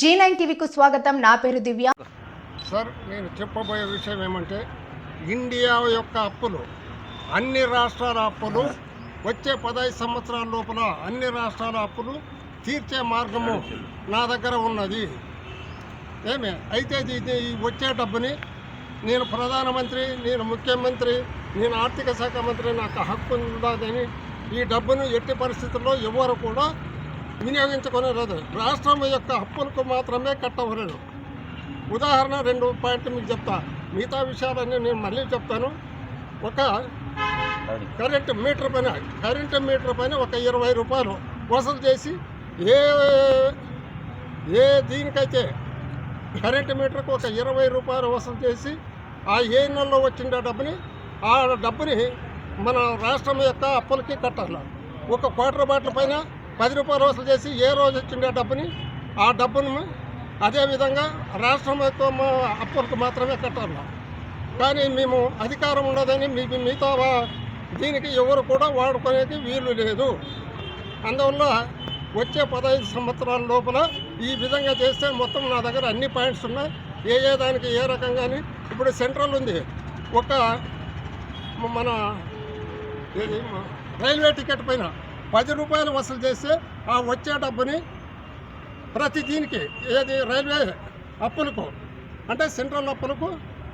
G nine టీవీకు స్వాగతం. నా పేరు దివ్య. సార్ నేను చెప్పబోయే విషయం ఏమంటే ఇండియా యొక్క అప్పులు అన్ని రాష్ట్రాల అప్పులు వచ్చే పదహైదు సంవత్సరాల లోపల అన్ని రాష్ట్రాల అప్పులు తీర్చే మార్గము నా దగ్గర ఉన్నది. ఏమే? అయితే ఇది ఈ వచ్చే డబ్బుని నేను ప్రధానమంత్రి నేను ముఖ్యమంత్రి నేను ఆర్థిక శాఖ మంత్రి నాకు హక్కు ఉందని ఈ డబ్బును ఎట్టి పరిస్థితుల్లో ఎవరు కూడా వినియోగించుకునే లేదు. రాష్ట్రం యొక్క అప్పులకు మాత్రమే కట్టవలేదు ఉదాహరణ రెండు పాయింట్లు మీకు చెప్తా. మిగతా విషయాలన్నీ నేను మళ్ళీ చెప్తాను. ఒక కరెంటు మీటర్ పైన కరెంటు మీటర్ పైన ఒక ఇరవై రూపాయలు వసూలు చేసి ఏ ఏ దీనికైతే కరెంటు మీటర్కు ఒక ఇరవై రూపాయలు వసూలు చేసి ఆ ఏ నెలలో వచ్చిన డబ్బుని ఆ డబ్బుని మన రాష్ట్రం యొక్క అప్పులకి కట్టాలి. ఒక క్వార్టర్ బాటిల్ పైన పది రూపాయలు వసూలు చేసి ఏ రోజు వచ్చిండే డబ్బుని ఆ డబ్బును అదేవిధంగా రాష్ట్రం యొక్క అప్పులకు మాత్రమే కట్టాలి. కానీ మేము అధికారం ఉండదని మీ మిగతా దీనికి ఎవరు కూడా వాడుకునేది వీలు లేదు. అందువల్ల వచ్చే పదహైదు సంవత్సరాల లోపల ఈ విధంగా చేస్తే మొత్తం నా దగ్గర అన్ని పాయింట్స్ ఉన్నాయి. ఏ ఏ దానికి ఏ రకంగాని ఇప్పుడు సెంట్రల్ ఉంది. ఒక మన రైల్వే టికెట్ పైన పది రూపాయలు వసూలు చేస్తే ఆ వచ్చే డబ్బుని ప్రతి దీనికి ఏది రైల్వే అప్పులకు అంటే సెంట్రల్ అప్పులకు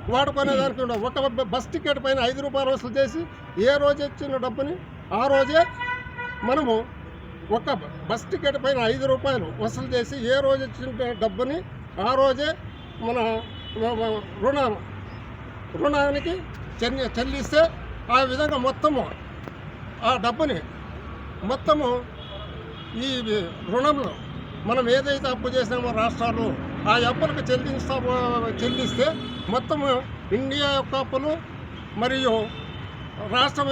వాడుకునే దానికి ఉండవు. ఒక బస్ టికెట్ పైన ఐదు రూపాయలు వసూలు చేసి ఏ రోజు ఇచ్చిన డబ్బుని ఆ రోజే మనము ఒక బస్ టికెట్ పైన ఐదు రూపాయలు వసూలు చేసి ఏ రోజు ఇచ్చిన డబ్బుని ఆ రోజే మన రుణ రుణానికి చెల్లి చెల్లిస్తే ఆ విధంగా మొత్తము ఆ డబ్బుని మొత్తము ఈ రుణంలో మనం ఏదైతే అప్పు చేసినామో రాష్ట్రాలు ఆ అప్పులకు చెల్లిస్తా చెల్లిస్తే మొత్తము ఇండియా యొక్క అప్పులు మరియు రాష్ట్రం